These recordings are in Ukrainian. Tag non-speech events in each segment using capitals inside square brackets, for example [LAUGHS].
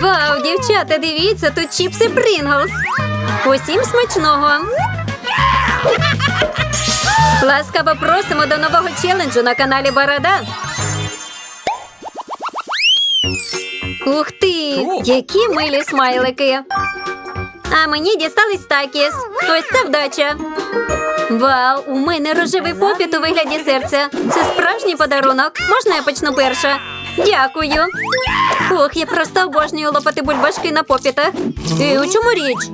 Вау, дівчата, дивіться, тут чіпси Принглс. Усім смачного. Ласкаво просимо до нового челенджу на каналі Борода. Ух ти! Які милі смайлики! А мені дістались такіс. Ось це вдача. Вау, у мене рожевий попіт у вигляді серця. Це справжній подарунок. Можна я почну перша? Дякую. Ох, я просто обожнюю лопати бульбашки на попітах. І у чому річ?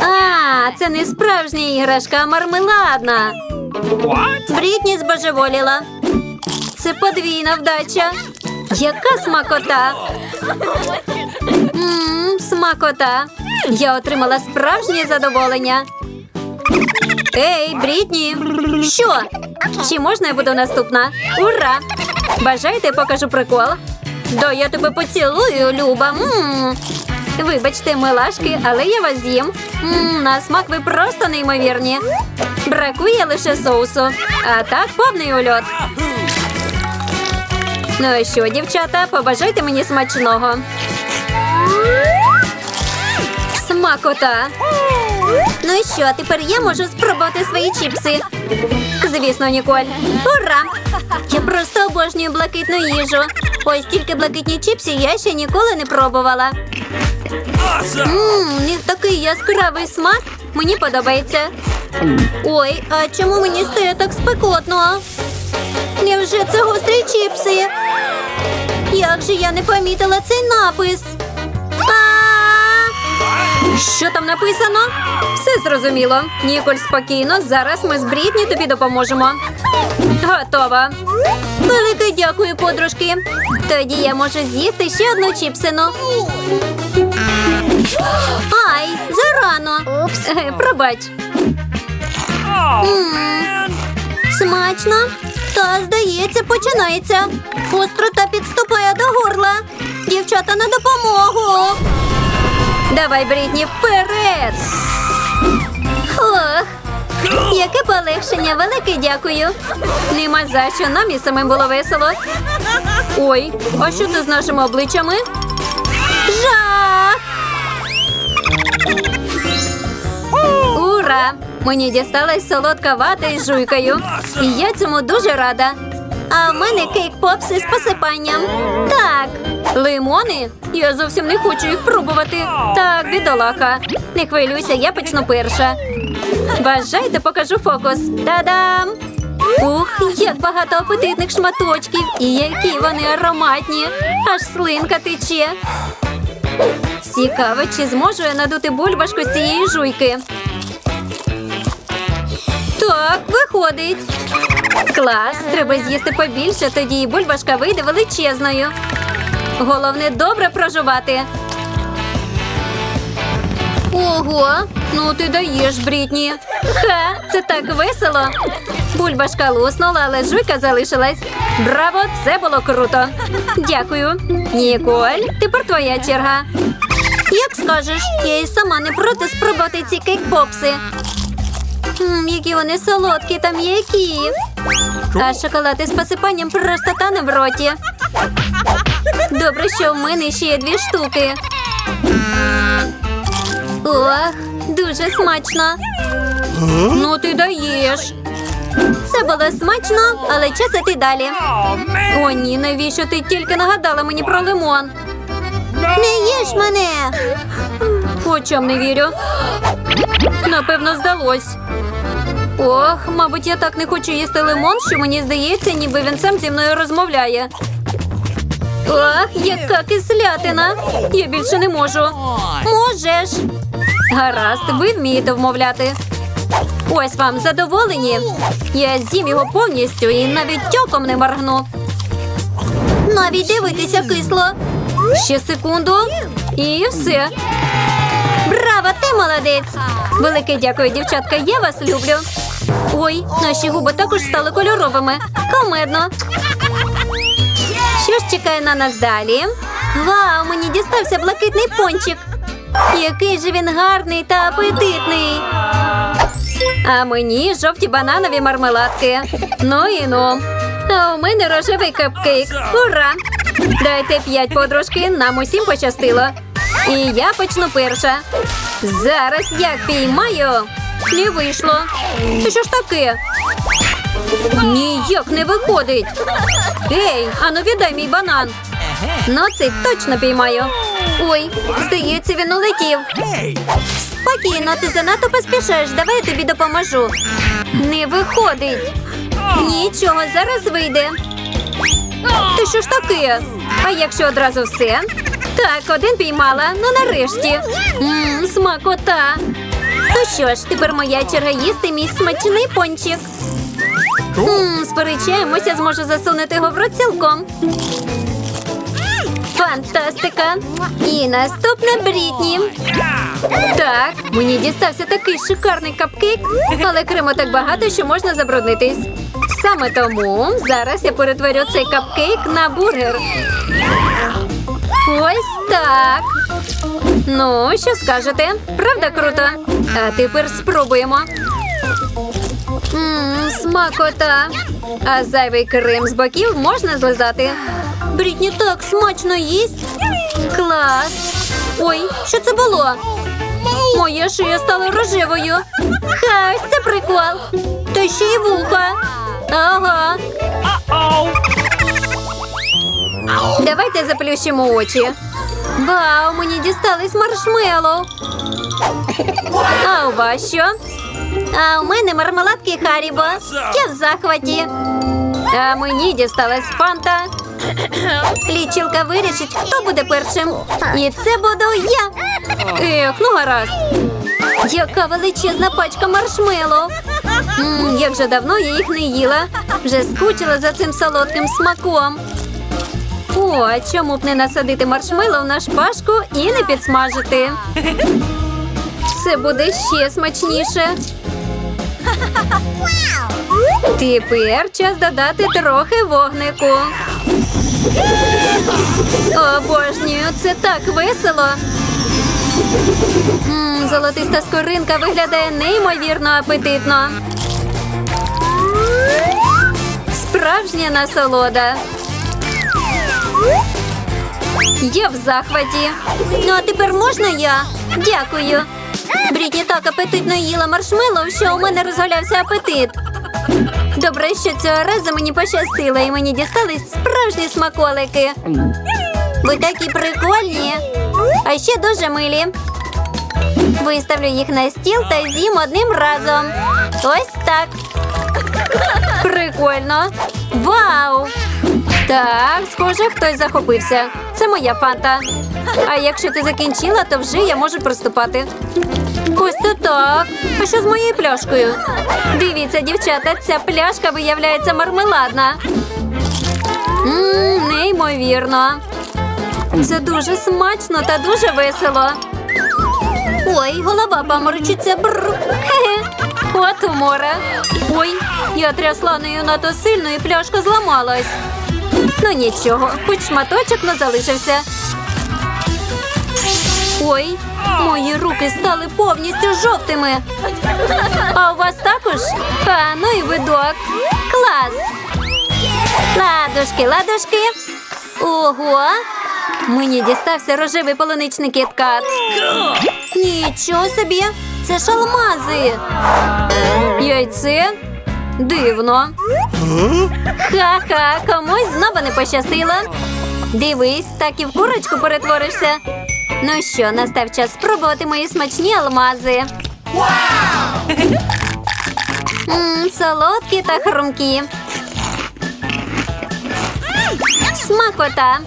А, це не справжня іграшка, а мармеладна. Брітні збожеволіла. Це подвійна вдача. Яка смакота? Мм, смакота. Я отримала справжнє задоволення. Ей, Брітні! Що? Чи можна я буду наступна? Ура! Бажаєте, покажу прикол? Да, я тебе поцілую, Люба. М. Вибачте, милашки, але я вас з'їм. На смак ви просто неймовірні. Бракує лише соусу. А так повний ульот. Ну і що, дівчата, побажайте мені смачного. Смакота. Ну і що, тепер я можу спробувати свої чіпси. Звісно, Ніколь. Ура! Я просто обожнюю блакитну їжу. Ось тільки блакитні чіпси я ще ніколи не пробувала. Ммм, у них такий яскравий смак. Мені подобається. Ой, а чому мені стає так спекотно? Невже це гострі чіпси? Як же я не помітила цей напис? Що там написано? Все зрозуміло. Ніколь, спокійно. Зараз ми з Брітні тобі допоможемо. Готова. Велике дякую, подружки. Тоді я можу з'їсти ще одну чіпсину. Ай, зарано. Е, Пробач. Смачно. Та, здається, починається. Острота підступає до горла. Дівчата на допомогу. Давай, Брітні, вперед. Ох, яке полегшення, велике дякую. Нема за що, нам і самим було весело. Ой, а що це з нашими обличчями? Жах! Ура! Мені дісталась солодка вата із жуйкою. І я цьому дуже рада. А в мене кейк-попси з посипанням. Так, лимони? Я зовсім не хочу їх пробувати. Так, бідолаха. Не хвилюйся, я почну перша. Бажайте, покажу фокус. Та-дам! Ух, як багато апетитних шматочків. І які вони ароматні. Аж слинка тече. Цікаво, чи зможу я надути бульбашку з цієї жуйки. Так, виходить. Клас, треба з'їсти побільше, тоді і бульбашка вийде величезною. Головне добре прожувати. Ого, ну ти даєш, Брітні. Ха, це так весело. Бульбашка луснула, але жуйка залишилась. Браво, це було круто. Дякую. Ніколь, тепер твоя черга. Як скажеш, я і сама не проти спробувати ці кейк-попси. Які вони солодкі та м'які. А шоколад із посипанням просто тане в роті. Добре, що в мене ще є дві штуки. Ох, дуже смачно. Ну, ти даєш. Це було смачно, але час іти далі. О, ні, навіщо ти тільки нагадала мені про лимон? Не їж мене. Очам не вірю. Напевно, здалось. Ох, мабуть, я так не хочу їсти лимон, що мені здається, ніби він сам зі мною розмовляє. Ох, яка кислятина! Я більше не можу. Можеш. Гаразд, ви вмієте вмовляти. Ось вам задоволені. Я з'їм його повністю і навіть тьоком не моргну. Навіть дивитися кисло. Ще секунду. І все. Браво, ти молодець! Велике дякую, дівчатка. Я вас люблю. Ой, наші губи також стали кольоровими. Комедно. Що ж чекає на нас далі? Вау, мені дістався блакитний пончик. Який же він гарний та апетитний. А мені жовті бананові мармеладки. Ну і ну. А у мене рожевий капкейк. Ура! Дайте п'ять подружки, нам усім пощастило. І я почну перша. Зараз як піймаю. Не вийшло. Це що ж таке? Ніяк не виходить. Ей, ану віддай мій банан. Ну, цей точно піймаю. Ой, здається, він улетів. Спокійно, ти занадто поспішаєш. Давай я тобі допоможу. Не виходить. Нічого, зараз вийде. Ти що ж таке? А якщо одразу все? Так, один піймала. Ну нарешті. Мм, смакота. Ну що ж, тепер моя черга їсти мій смачний пончик. Мм, сперечаємося, зможу засунути його в рот цілком. Фантастика! І наступна Брітні. Так, мені дістався такий шикарний капкейк, але крему так багато, що можна забруднитись. Саме тому зараз я перетворю цей капкейк на бургер. Ось так. Ну, що скажете? Правда круто? А тепер спробуємо. Ммм, смакота. А зайвий крем з боків можна злизати. Брітні так смачно їсть. Клас. Ой, що це було? Моя шия стала рожевою. Ха, це прикол. Та ще й вуха. Ага. Давайте заплющимо очі. Вау, мені дістались маршмеллоу. А у вас що? А у мене мармеладки Харібо. Я в захваті. А мені дісталась фанта. Лічилка вирішить, хто буде першим. І це буду я. Ех, ну гаразд. Яка величезна пачка маршмеллоу. М, Як же давно я їх не їла. Вже скучила за цим солодким смаком. О, а чому б не насадити маршмеллоу на шпажку і не підсмажити? [LAUGHS] Це буде ще смачніше. Тепер час додати трохи вогнику. Обожнюю, це так весело. М, золотиста скоринка виглядає неймовірно апетитно. Справжня насолода. Я в захваті. Ну, а тепер можна я? Дякую. Брітні так апетитно їла маршмеллоу, що у мене розгулявся апетит. Добре, що цього разу мені пощастило, і мені дістались справжні смаколики. Ви такі прикольні, а ще дуже милі. Виставлю їх на стіл та з'їм одним разом. Ось так. Прикольно. Вау! Так, схоже, хтось захопився. Це моя фанта. А якщо ти закінчила, то вже я можу приступати. Ось це так. А що з моєю пляшкою? Дивіться, дівчата, ця пляшка виявляється мармеладна. Ммм, неймовірно. Це дуже смачно та дуже весело. Ой, голова паморочиться. Бррр. От умора. Ой, я трясла нею надто сильно і пляшка зламалась. Ну нічого, хоч шматочок не залишився. Ой, мої руки стали повністю жовтими. А у вас також? А, ну і видок. Клас. Ладушки, ладушки. Ого. Мені дістався рожевий полуничний кіткат. Нічого собі, це ж алмази. Яйце? Дивно. Ха-ха, комусь знову не пощастило. Дивись, так і в курочку перетворишся. Ну що, настав час спробувати мої смачні алмази. Мм, солодкі та хрумкі. Смакота.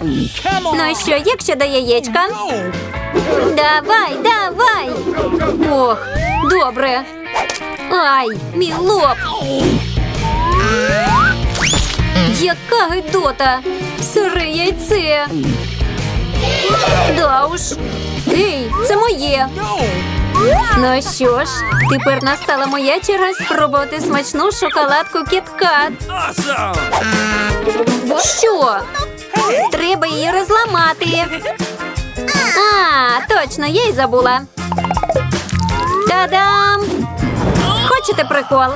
Ну що, як щодо яєчка? Давай, давай. Ох, добре. Ай, мій лоб. Яка гидота! Сире яйце. Да уж. Ей, це моє. Ну що ж, тепер настала моя черга спробувати смачну шоколадку кіткат. Що? Треба її розламати. А, точно, я й забула. Та-дам! Хочете прикол?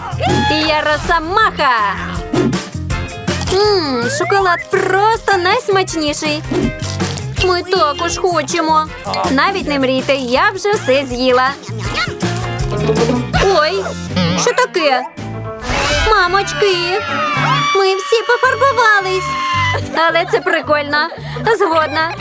Я росомаха. Ммм, шоколад просто найсмачніший. Ми також хочемо. Навіть не мрійте, я вже все з'їла. Ой, що таке? Мамочки, ми всі пофарбувались. Але це прикольно. Згодна.